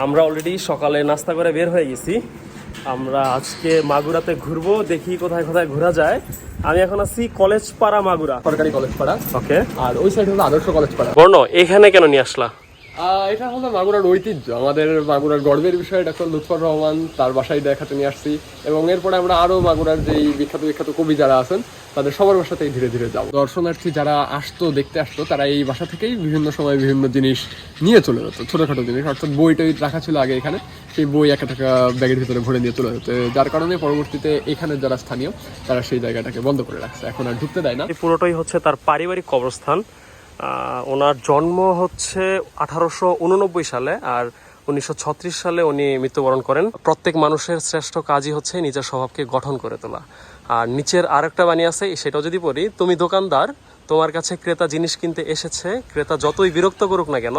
আমরা অলরেডি সকালে নাস্তা করে বের হয়ে গেছি। আমরা আজকে মাগুরাতে ঘুরবো দেখি কোথায় কোথায় ঘোরা যায়। আমি এখন আছি কলেজ পাড়া মাগুরা। সরকারি কলেজ পাড়া ওকে। আর ওই সাইড হলো আদর্শ কলেজ পাড়া বর্ণ এখানে কেন নিয়ে আসলা? এটা হলো মাগুরার ঐতিহ্য। আমাদের মাগুরার গর্বের বিষয় ডক্টর লুৎফর রহমান তার বাসায় দেখাতে নিয়ে আসছি। এবং এরপরে আমরা আরও মাগুরার যেই বিখ্যাত বিখ্যাত কবি যারা আছেন তাদের সবার বাসাতেই ধীরে ধীরে যাব। দর্শনার্থী যারা আসতো, দেখতে আসতো, তারা এই বাসা থেকেই বিভিন্ন সময় বিভিন্ন জিনিস নিয়ে চলে যেত, ছোটখাটো জিনিস। অর্থাৎ বই টই রাখা ছিল আগে এখানে। সেই বই একটা টাকা ব্যাগের ভিতরে ভরে নিয়ে চলে যেত। যার কারণে পরবর্তীতে এখানে যারা স্থানীয়, তারা সেই জায়গাটাকে বন্ধ করে রাখছে। এখন আর ঢুকতে দেয় না। পুরোটাই হচ্ছে তার পারিবারিক কবরস্থান। ওনার জন্ম হচ্ছে আঠারোশো উননব্বই সালে আর উনিশশো ছত্রিশ সালে উনি মৃত্যুবরণ করেন। প্রত্যেক মানুষের শ্রেষ্ঠ কাজই হচ্ছে নিজের স্বভাবকে গঠন করে তোলা। আর নিচের আরেকটা বাণী আছে সেটাও যদি পড়ি তুমি দোকানদার তোমার কাছে ক্রেতা জিনিস কিনতে এসেছে ক্রেতা যতই বিরক্ত করুক না কেন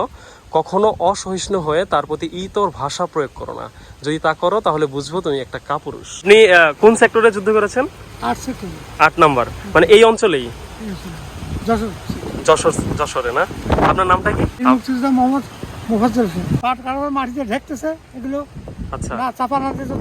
কখনো অসহিষ্ণু হয়ে তার প্রতি ই তোর ভাষা প্রয়োগ করো না। যদি তা করো তাহলে বুঝব তুমি একটা কাপুরুষ। আপনি কোন সেক্টরে যুদ্ধ করেছেন? আট নাম্বার। মানে এই অঞ্চলেই? যশোর। যশোর যশোরে না? আপনার নামটা কি? মোহাম্মদ মুফাজ্জল হোসেন পাট কারবার মাটিতে ঢেকতেছে এগুলো আচ্ছা। না চাপা না দিতে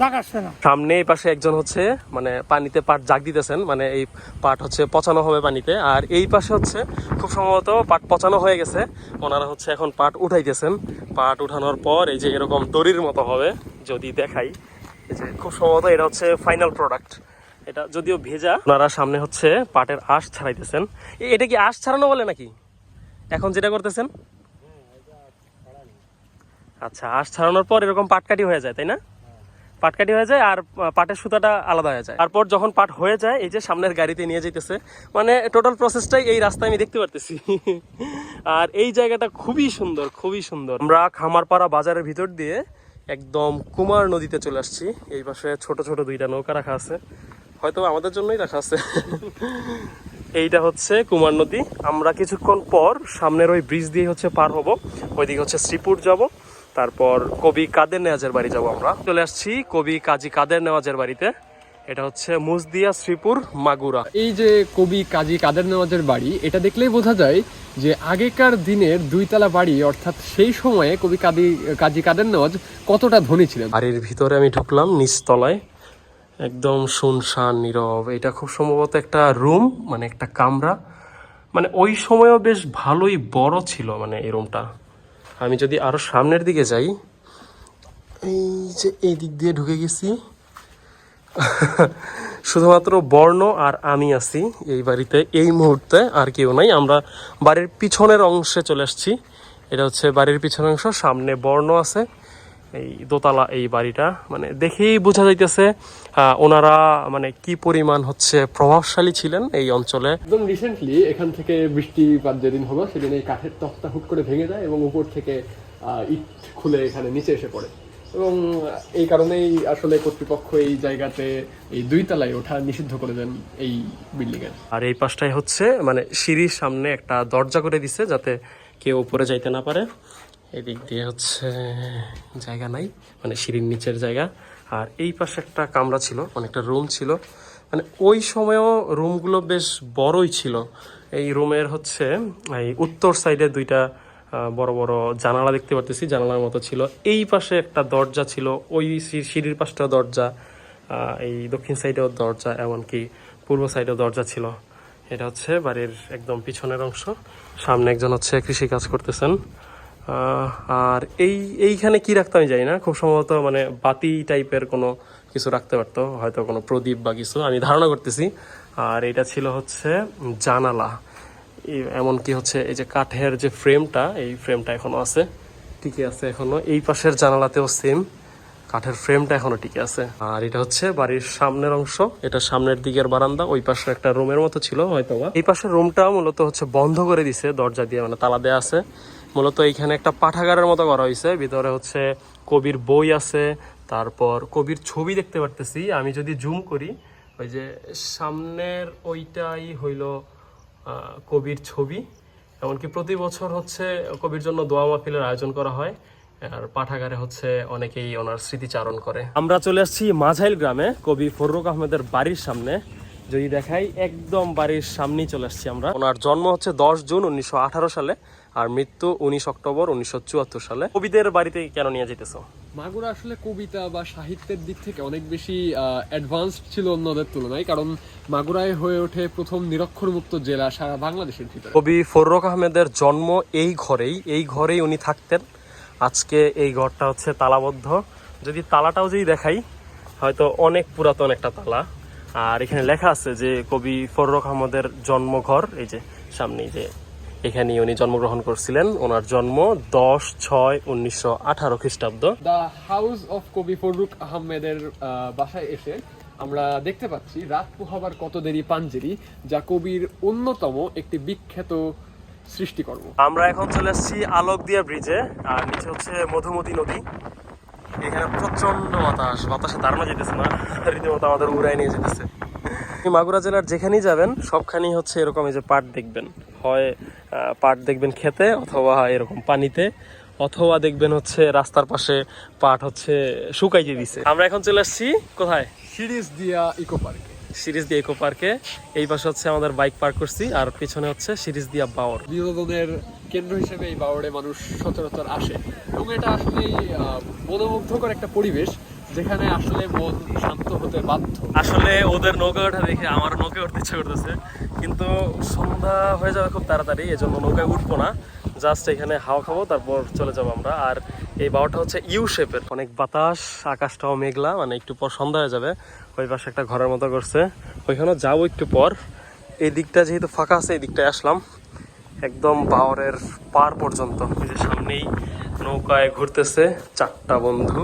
জাগ আসছে না। সামনে এই পাশে একজন হচ্ছে মানে পানিতে পাট জাগ দিতেছেন মানে এই পাট হচ্ছে পচানো হবে পানিতে। আর এই পাশে হচ্ছে খুব সম্ভবত পাট পচানো হয়ে গেছে। ওনারা হচ্ছে এখন পাট উঠাইতেছেন। পাট উঠানোর পর এই যে এরকম দড়ির মতো হবে যদি দেখাই। এই যে খুব সম্ভবত এটা হচ্ছে ফাইনাল প্রোডাক্ট এটা যদিও ভেজা ওনারা সামনে হচ্ছে পাটের আঁশ ছাড়াইতেছেন। এটা কি আঁশ ছাড়ানো বলে নাকি? এখন যেটা করতেছেন? আচ্ছা আঁশ ছাড়ানোর পর এরকম পাটকাটি হয়ে যায়, তাই না? পাটকাটি হয়ে যায় আর পাটের সুতাটা আলাদা হয়ে যায়। তারপর যখন পাট হয়ে যায়, এই যে সামনের গাড়িতে নিয়ে যেতেছে মানে টোটাল প্রসেসটাই এই রাস্তায় আমি দেখতে পারতেছি। আর এই জায়গাটা খুবই সুন্দর খুবই সুন্দর। আমরা খামারপাড়া বাজারের ভিতর দিয়ে একদম কুমার নদীতে চলে আসছি। এই পাশে ছোট ছোট দুইটা নৌকা রাখা আছে। হয়তো আমাদের জন্যই রাখা আছে। এইটা হচ্ছে কুমার নদী। আমরা কিছুক্ষণ পর সামনের ওই ব্রিজ দিয়ে হচ্ছে পার হব। ওইদিকে হচ্ছে শ্রীপুর যাব। তারপর কবি কাদের নেওয়াজের বাড়ি যাব আমরা। চলে আসছি কবি কাজী কাদের নেওয়াজের বাড়িতে। এটা হচ্ছে মুজদিয়া শ্রীপুর মাগুরা। এই যে কবি কাজী কাদের নেওয়াজের বাড়ি এটা দেখলেই বোঝা যায় যে আগেকার দিনের দুইতলা বাড়ি অর্থাৎ সেই সময়ে কবি কাদি কাজী কাদের নেওয়াজ কতটা ধনী ছিলেন। বাড়ির ভিতরে আমি ঢুকলাম নিচতলায়। একদম শুনশান নীরব। এটা খুব সম্ভবত একটা রুম মানে একটা কামরা। মানে ওই সময়ও বেশ ভালোই বড় ছিল মানে এই রুমটা। আমি যদি আরও সামনের দিকে যাই, এই যে এই দিক দিয়ে ঢুকে গেছি, শুধুমাত্র বর্ণ আর আমি আছি এই বাড়িতে, এই মুহূর্তে আর কেউ নাই। আমরা বাড়ির পিছনের অংশে চলে আসছি। এটা হচ্ছে বাড়ির পিছনের অংশ, সামনে বর্ণ আছে। এই দোতলা এই বাড়িটা। মানে দেখেই বোঝা যাইতেছে ওনারা মানে কি পরিমাণ হচ্ছে প্রভাবশালী ছিলেন এই অঞ্চলে। একদম রিসেন্টলি এখান থেকে বৃষ্টিপাত যেদিন হলো সেদিন এই কাঠের তক্তা হুট করে ভেঙে যায় এবং উপর থেকে ইট খুলে এখানে নিচে এসে পড়ে। এবং এই কারণেই আসলে কর্তৃপক্ষ এই জায়গাতে এই দুই তলায় ওঠা নিষিদ্ধ করে দেন এই বিল্ডিং এর আর এই পাশটায় হচ্ছে মানে সিঁড়ির সামনে একটা দরজা করে দিছে যাতে কেউ উপরে যাইতে না পারে। এদিক দিয়ে হচ্ছে জায়গা নাই মানে সিঁড়ির নিচের জায়গা। আর এই পাশে একটা কামরা ছিল, অনেকটা রুম ছিল। মানে ওই সময়ও রুমগুলো বেশ বড়ই ছিল। এই রুমের হচ্ছে, এই উত্তর সাইডে দুইটা বড় বড় জানালা দেখতে পারতেছি, জানালার মতো ছিল। এই পাশে একটা দরজা ছিল, ওই সিঁড়ির পাশটা দরজা এই দক্ষিণ সাইডেও দরজা, এমনকি পূর্ব সাইডেও দরজা ছিল। এটা হচ্ছে বাড়ির একদম পিছনের অংশ। সামনে একজন হচ্ছে কৃষি কাজ করতেছেন। আর এই, এইখানে কি রাখতে আমি জানি না। খুব সম্ভবত মানে বাতি টাইপের কোনো কিছু রাখতে পারতো, হয়তো কোনো প্রদীপ বা কিছু, আমি ধারণা করতেছি। আর এটা ছিল হচ্ছে জানালা। এমনকি হচ্ছে, এই যে কাঠের যে ফ্রেমটা এই ফ্রেমটা এখনও আছে টিকে আছে এখনও। এই পাশের জানালাতেও সেম কাঠের ফ্রেমটা এখনও টিকে আছে। আর এটা হচ্ছে বাড়ির সামনের অংশ, এটা সামনের দিকের বারান্দা, ওই পাশে একটা রুমের মতো ছিল হয়তো বা এই পাশের রুমটা মূলত হচ্ছে বন্ধ করে দিছে, দরজা দিয়ে মানে তালা দেয়া আছে। মূলত এইখানে একটা পাঠাগারের মতো করা হয়েছে ভিতরে হচ্ছে কবির বই আছে, তারপর কবির ছবি দেখতে পারতেছি। আমি যদি জুম করি, ওই যে সামনের ওইটাই হইল কবির ছবি। এমনকি প্রতি বছর হচ্ছে কবির জন্য দোয়া মাহফিলের আয়োজন করা হয়। আর পাঠাগারে হচ্ছে অনেকেই ওনার স্মৃতিচারণ করে। আমরা চলে আসছি মাঝাইল গ্রামে, কবি ফররুক আহমেদের বাড়ির সামনে। যদি দেখাই, একদম বাড়ির সামনেই চলে আসছি আমরা। ওনার জন্ম হচ্ছে দশ জুন উনিশশো আঠারো সালে। আর মৃত্যু উনিশ অক্টোবর উনিশশো চুয়াত্তর সালে। কবিদের বাড়িতে কেন নিয়ে যেতেছো? মাগুরা আসলে কবিতা বা সাহিত্যের দিক থেকে অনেক বেশি অ্যাডভান্সড ছিল অন্যদের তুলনায় কারণ মাগুরায় হয়ে ওঠে প্রথম নিরক্ষরমুক্ত জেলা সারা বাংলাদেশের ভিতরে। কবি ফররুখ আহমেদের জন্ম এই ঘরেই এই ঘরেই উনি থাকতেন। আজকে এই ঘরটা হচ্ছে তালাবদ্ধ। যদি তালাটাও যদি দেখাই হয়তো অনেক পুরাতন একটা তালা। আর এখানে লেখা আছে যে কবি ফররুখ আহমদের জন্মঘর এই যে সামনেই যে এখানে উনি জন্মগ্রহণ করছিলেন। ওনার জন্ম দশ ছয় উনিশশো আঠারো খ্রিস্টাব্দ। দ্য হাউস অফ কবি ফররুক আহমেদের বাসায় এসে আমরা দেখতে পাচ্ছি রাত পোহাবার কত দেরি পাঞ্জেরি যা কবির অন্যতম একটি বিখ্যাত সৃষ্টিকর্ম। আমরা এখন চলে আসছি আলোক দিয়া ব্রিজে আর নিচে হচ্ছে মধুমতি নদী। এখানে প্রচণ্ড বাতাস বাতাসে দাঁড়ানো যেতেছে না রীতিমতো আমাদের উড়াই নিয়ে যেতেছে। মাগুরা জেলার যেখানেই যাবেন সবখানেই হচ্ছে এরকম এই যে পাট দেখবেন। হয় পাট দেখবেন খেতে অথবা এরকম পানিতে অথবা দেখবেন হচ্ছে রাস্তার পাশে পাট হচ্ছে শুকাইতে দিছে। আমরা এখন চলে আসছি কোথায়? সিরিজ দিয়া ইকো পার্কে। সিরিজ দিয়া ইকো পার্কে। এই পাশে হচ্ছে আমাদের বাইক পার্ক করছি আর পিছনে হচ্ছে সিরিজ দিয়া বাওর। বিনোদনের কেন্দ্র হিসেবে এই বাওরে মানুষ সচরাচর আসে। এবং এটা আসলে মনোমুগ্ধকর একটা পরিবেশ যেখানে আসলে মন শান্ত হতে বাধ্য। আসলে ওদের নৌকা ওঠা দেখে আমার উঠতে ইচ্ছে করতেছে। কিন্তু সন্ধ্যা হয়ে যাবে খুব তাড়াতাড়ি এই জন্য নৌকায় উঠবো না। জাস্ট এখানে হাওয়া খাব, তারপর চলে যাব আমরা। আর এই বাওটা হচ্ছে ইউ শেপের। অনেক বাতাস, আকাশটাও মেঘলা মানে একটু পর সন্ধ্যা হয়ে যাবে। ওই পাশে একটা ঘরের মতো করছে। ওইখানে যাব একটু পর। এই দিকটা যেহেতু ফাঁকা আছে, এই দিকটায় আসলাম। একদম বাওরের পার পর্যন্ত। যে সামনেই নৌকায় ঘুরতেছে চারটা বন্ধু।